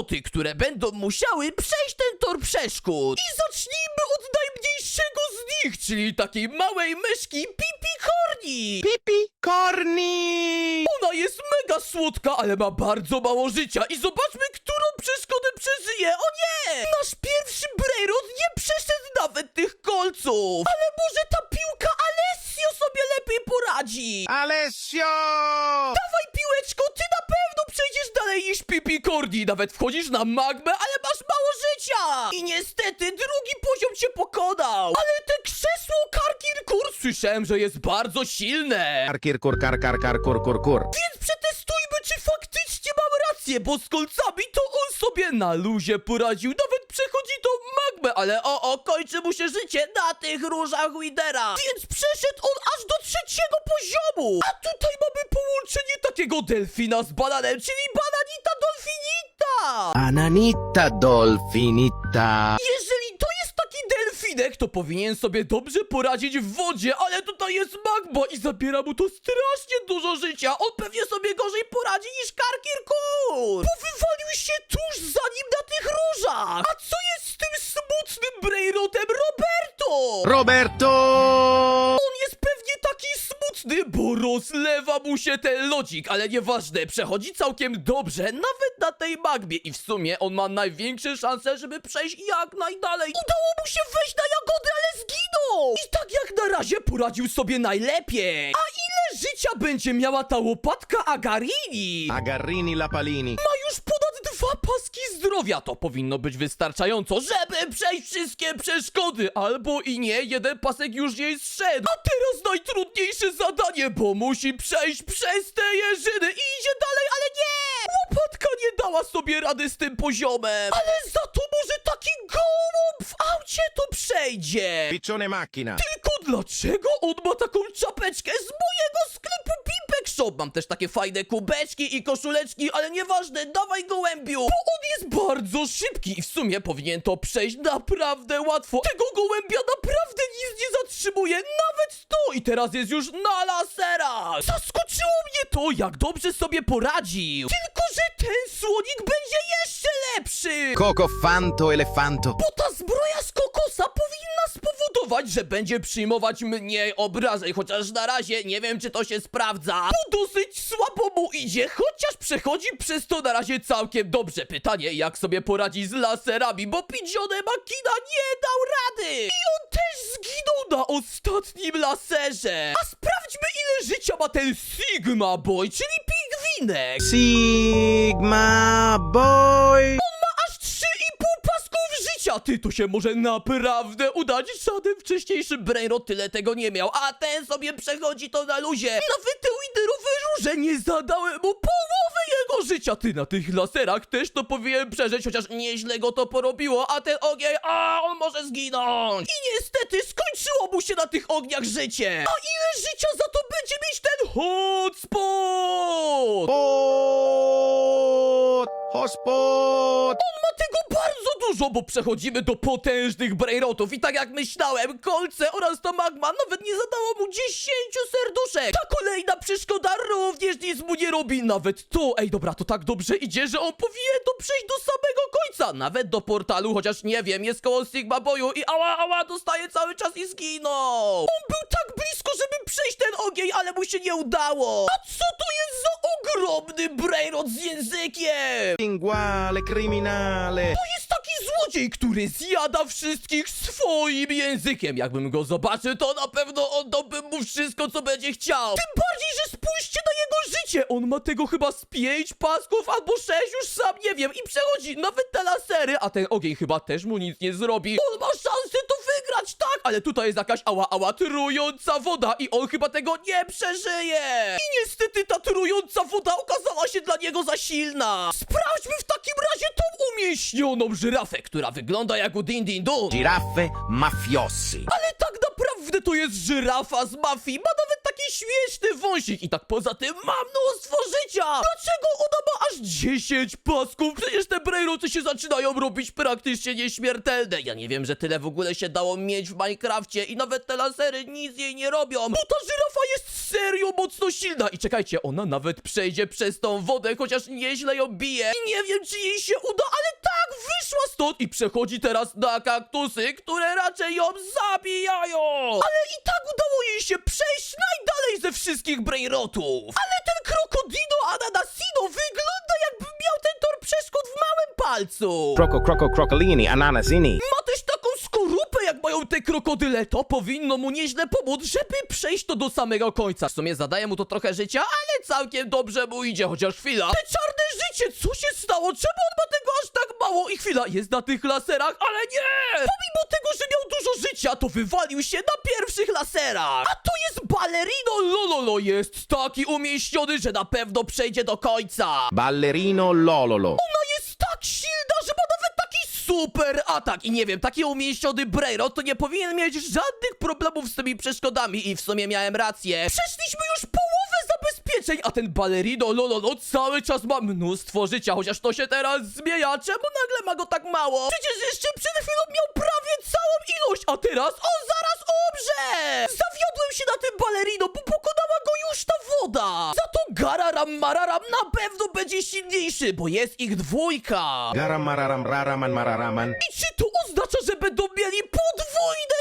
istoty, które będą musiały przejść ten tor przeszkód. I zacznijmy od najmniejszego z nich, czyli takiej małej myszki Pipi Corni. Pipi Corny! Ona jest mega słodka, ale ma bardzo mało życia i zobaczmy, którą przeszkodę przeżyje. O nie! Nasz pierwszy Brainrot nie przeszedł nawet tych kolców. Ale może ta piłka Alessio sobie lepiej poradzi. Alessio! Dawaj piłeczko, ty na pewno przejdziesz dalej niż Cordi. Nawet wchodzisz na magmę, ale masz mało życia. I niestety drugi poziom cię pokonał. Ale te krzesło Karkirkur słyszałem, że jest bardzo silne. Kar, kur, kar, kar, kar, kur, kur, kur. Więc przetestujmy, czy faktycznie mam rację, bo z kolcami to on sobie na luzie poradził. Nawet przechodzi tą magmę, ale o, o, kończy mu się życie na tych różach Widera. Więc przeszedł on aż do trzeciego poziomu. A tutaj mamy połączenie takiego delfina z bananem, czyli bananita dolfinita. Ananita Dolfinita. Jeżeli to jest taki delfinek, to powinien sobie dobrze poradzić w wodzie, ale tutaj jest magma i zabiera mu to strasznie dużo życia. On pewnie sobie gorzej poradzi niż Karkirkur. Bo wywalił się tuż za nim na tych różach. A co jest z tym smutnym Brainrotem Roberto? Roberto! Rozlewa mu się ten lodzik, ale nieważne, przechodzi całkiem dobrze, nawet na tej magmie i w sumie on ma największe szanse, żeby przejść jak najdalej. Udało mu się wejść na jagody, ale zginął! I tak jak na razie poradził sobie najlepiej. A ile życia będzie miała ta łopatka Agarini? Agarrini Lapalini. Ma dwa paski zdrowia. To powinno być wystarczająco, żeby przejść wszystkie przeszkody. Albo i nie, jeden pasek już jej zszedł. A teraz najtrudniejsze zadanie, bo musi przejść przez te jeżyny i idzie dalej, ale nie! Łopatka nie dała sobie rady z tym poziomem. Ale za to może taki gołąb w aucie to przejdzie. Piccione macchina. Tylko dlaczego on ma taką czapeczkę z Shop? Mam też takie fajne kubeczki i koszuleczki, ale nieważne, dawaj gołębiu! Bo on jest bardzo szybki i w sumie powinien to przejść naprawdę łatwo. Tego gołębia naprawdę nic nie zatrzymuje, nawet to! I teraz jest już na laserach! Zaskoczyło mnie to, jak dobrze sobie poradził! Tylko, że ten słonik będzie jeszcze lepszy! Coco Fanto Elefanto. Bo ta zbroja z kokosa powinna spowodować, że będzie przyjmować mniej obrażeń, chociaż na razie nie wiem, czy to się sprawdza. Bo dosyć słabo mu idzie, chociaż przechodzi przez to na razie całkiem dobrze. Pytanie, jak sobie poradzi z laserami, bo Pidzione Makina nie dał rady. I on też zginął na ostatnim laserze. A sprawdźmy, ile życia ma ten Sigma Boy, czyli pingwinek. Sigma Boy. Ty, to się może naprawdę udać. Żaden wcześniejszy Brainrot tyle tego nie miał, a ten sobie przechodzi to na luzie. Nawet te widerowe róże nie zadały mu połowy jego życia. Ty, na tych laserach też to powinien przeżyć, chociaż nieźle go to porobiło, a ten ogień, a on może zginąć. I niestety skończyło mu się na tych ogniach życie. A ile życia za to będzie mieć ten hotspot? Pot. Hotspot. ma tego bardzo dużo, bo przechodzimy do potężnych brainrotów i tak jak myślałem, kolce oraz ta magma nawet nie zadało mu 10 serduszek. Ta kolejna przeszkoda również nic mu nie robi, nawet to. Ej, dobra, to tak dobrze idzie, że on powinien to przejść do samego końca, nawet do portalu, chociaż nie wiem, jest koło Sigma Boyu i ała, ała, dostaje cały czas i zginął. On był tak blisko, żeby przejść ten ogień, ale mu się nie udało. A co to jest za ogromny brainrot z językiem? Linguale criminale. To jest taki złodziej, który zjada wszystkich swoim językiem. Jakbym go zobaczył, to na pewno oddałbym mu wszystko, co będzie chciał. Tym bardziej, że spójrzcie na jego życie. On ma tego chyba z pięć pasków albo sześć, już sam nie wiem. I przechodzi nawet te lasery, a ten ogień chyba też mu nic nie zrobi. On ma Ale tutaj jest jakaś ała, ała, trująca woda i on chyba tego nie przeżyje. I niestety ta trująca woda okazała się dla niego za silna. Sprawdźmy w takim razie tą umieśnioną żyrafę, która wygląda jak u Din Din Dun. Giraffe mafiosi. Ale tak naprawdę to jest żyrafa z mafii. Ma nawet śmieszny wąsik. I tak poza tym ma mnóstwo życia. Dlaczego ona ma aż 10 pasków! Przecież te brainroty się zaczynają robić praktycznie nieśmiertelne. Ja nie wiem, że tyle w ogóle się dało mieć w Minecrafcie i nawet te lasery nic jej nie robią. Bo ta żyrafa jest serio mocno silna. I czekajcie, ona nawet przejdzie przez tą wodę, chociaż nieźle ją bije. I nie wiem, czy jej się uda, ale wyszła stąd i przechodzi teraz na kaktusy, które raczej ją zabijają. Ale i tak udało jej się przejść najdalej ze wszystkich brainrotów. Ale ten krokodino ananasino wygląda jakby miał ten tor przeszkód w małym palcu. Croco, croco, crocolini, ananasini. Ma też taką skorupę, jak mają te krokodyle. To powinno mu nieźle pomóc, żeby przejść to do samego końca. W sumie zadaje mu to trochę życia, ale całkiem dobrze mu idzie, chociaż chwila. Te czarne co się stało? Czemu on ma tego aż tak mało? I chwila, jest na tych laserach, ale nie! Pomimo tego, że miał dużo życia, to wywalił się na pierwszych laserach. A tu jest ballerino Lololo, jest taki umieściony, że na pewno przejdzie do końca. Ballerino lololo. Ona jest tak silna, że ma nawet taki super atak. I nie wiem, taki umieściony Brainrot to nie powinien mieć żadnych problemów z tymi przeszkodami. I w sumie miałem rację. Przeszliśmy już połowę a ten balerino Lololo cały czas ma mnóstwo życia, chociaż to się teraz zmienia. Czemu nagle ma go tak mało? Przecież jeszcze przed chwilą miał prawie całą ilość, a teraz on zaraz umrze! Zawiodłem się na tym balerino, bo pokonała go już ta woda. Za to Gararam Mararam na pewno będzie silniejszy, bo jest ich dwójka. Garam mararam raraman mararaman. I czy to oznacza, że będą mieli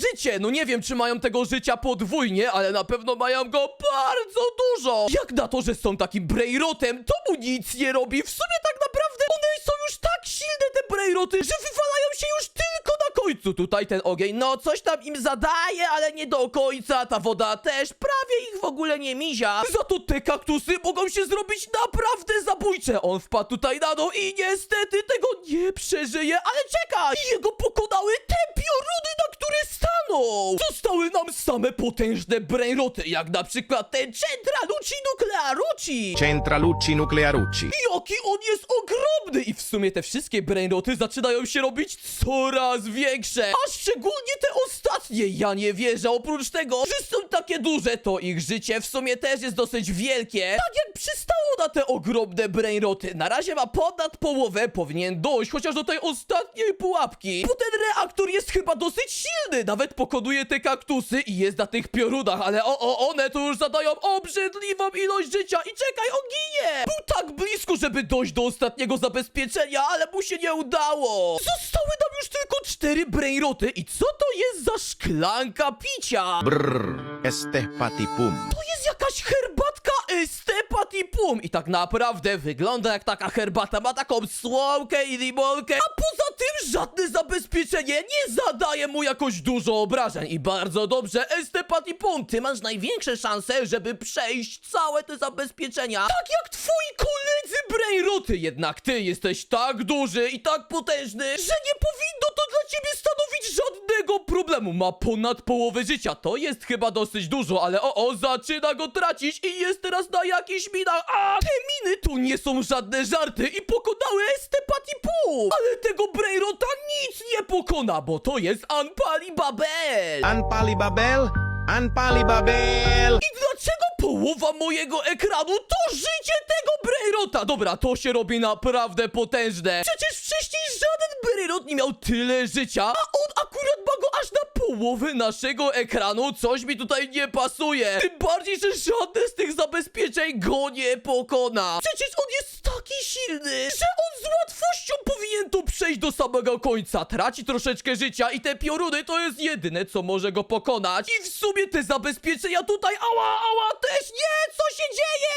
życie? No nie wiem, czy mają tego życia podwójnie, ale na pewno mają go bardzo dużo. Jak na to, że są takim brejrotem, to mu nic nie robi. W sumie tak naprawdę one są już tak silne, te brejroty, że wywalają się już tylko na końcu. Tutaj ten ogień, no coś tam im zadaje, ale nie do końca. Ta woda też prawie ich w ogóle nie mizia. Za to te kaktusy mogą się zrobić naprawdę zabójcze. On wpadł tutaj na dół i niestety tego nie przeżyje, ale czekaj! Jego pokonały te pioruny, na które staną! Zostały nam same potężne brainroty, jak na przykład ten Centraluci Nuclearuci! Centralucci nuclearucci. Jaki on jest ogromny! I w sumie te wszystkie brainroty zaczynają się robić coraz większe. A szczególnie te ostatnie. Ja nie wierzę, oprócz tego, że są takie duże, to ich życie w sumie też jest dosyć wielkie. Tak jak przystało na te ogromne brainroty. Na razie ma ponad połowę, powinien dojść chociaż do tej ostatniej pułapki. Bo ten reaktor jest chyba dosyć silny. Nawet pokonuje te kaktusy i jest na tych piorunach, ale o, o, one tu już zadają obrzydliwą ilość życia. I czekaj, on ginie! Był tak blisko, żeby dojść do ostatniego zabezpieczenia, ale mu się nie udało. Zostały nam już tylko cztery brainroty. I co to jest za szklanka picia? Brrr. Este patipum. To jest jakaś herbatka Estepati Pum. I tak naprawdę wygląda jak taka herbata, ma taką słomkę i limonkę, a poza tym żadne zabezpieczenie nie zadaje mu jakoś dużo obrażeń. I bardzo dobrze Estepati Pum, ty masz największe szanse, żeby przejść całe te zabezpieczenia, tak jak twoi koledzy Brainroty, jednak ty jesteś tak duży i tak potężny, że nie powinno to ciebie stanowić żadnego problemu, ma ponad połowę życia, to jest chyba dosyć dużo, ale o, o, zaczyna go tracić i jest teraz na jakichś minach. A te miny to nie są żadne żarty i pokonały Estepati Pum. Ale tego Brainrota nic nie pokona, bo to jest Anpali Babel. Anpali babel. Anpali babel. I dlaczego połowa mojego ekranu to życie tego Brainrota? Dobra, to się robi naprawdę potężne. Przecież wcześniej żaden Brainrot nie miał tyle życia, a on akurat ma go aż na połowę naszego ekranu. Coś mi tutaj nie pasuje. Tym bardziej, że żadne z tych zabezpieczeń go nie pokona. Przecież on jest taki silny, że on z łatwością powinien tu przejść do samego końca. Traci troszeczkę życia i te pioruny to jest jedyne, co może go pokonać. I w sumie te zabezpieczenia tutaj, ała, ała, też nie, co się dzieje?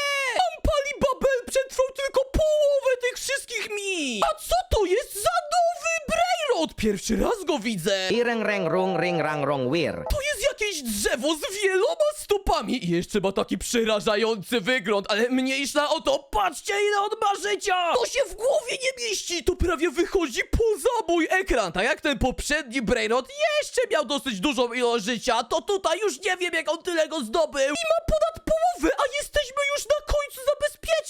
Ampali Babel przetrwał tylko połowę tych wszystkich mi. A co to jest za nowy Brainrod? Pierwszy raz go widzę. Ireng reng rung ring rang rong wir. To jest jakieś drzewo z wieloma stopami i jeszcze ma taki przerażający wygląd, ale mniejsza o to, patrzcie ile on ma życia! To się w głowie nie mieści, to prawie wychodzi poza mój ekran, tak jak ten poprzedni Brainrod jeszcze miał dosyć dużą ilość życia, to tutaj już nie wiem jak on tyle go zdobył! I ma ponad połowę, a jesteśmy już na końcu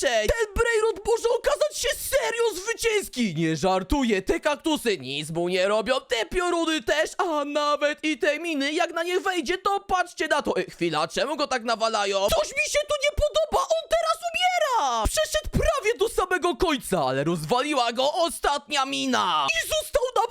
Ten Brainrod może okazać się serio zwycięski! Nie żartuję, te kaktusy nic mu nie robią, te pioruny też, a nawet i te miny, jak na nie wejdzie, to patrzcie na to! E, chwila, czemu go tak nawalają? Coś mi się tu nie podoba, on teraz umiera! Przeszedł prawie do samego końca, ale rozwaliła go ostatnia mina. I został nam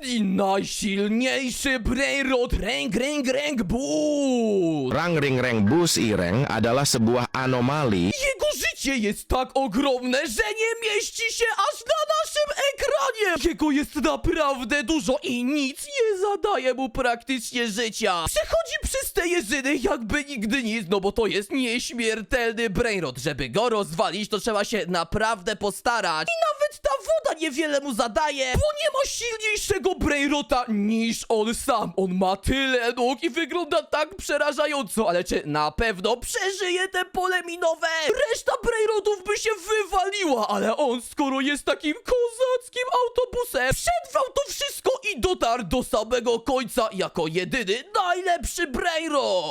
ostatni, najsilniejszy Brainrod Reng Reng Reng Bus. Rang ring reng bus ireng adalah sebuah anomali Jego życie jest tak ogromne, że nie mieści się aż na naszym ekranie! Jego jest naprawdę dużo i nic nie zadaje mu praktycznie życia. Przechodzi przez te jeżyny jakby nigdy nic, no bo to jest nieśmiertelny brainrot. Żeby go rozwalić, to trzeba się naprawdę postarać. I nawet ta woda niewiele mu zadaje, bo nie ma silniejszego brainrota niż on sam. On ma tyle nóg i wygląda tak przerażająco, ale czy na pewno przeżyje te pole minowe? Reszta brainrotów by się wywaliła, ale on, skoro jest takim kozackim autobusem, przetrwał to wszystko i dotarł do samego końca jako jedyny najlepszy brainrot.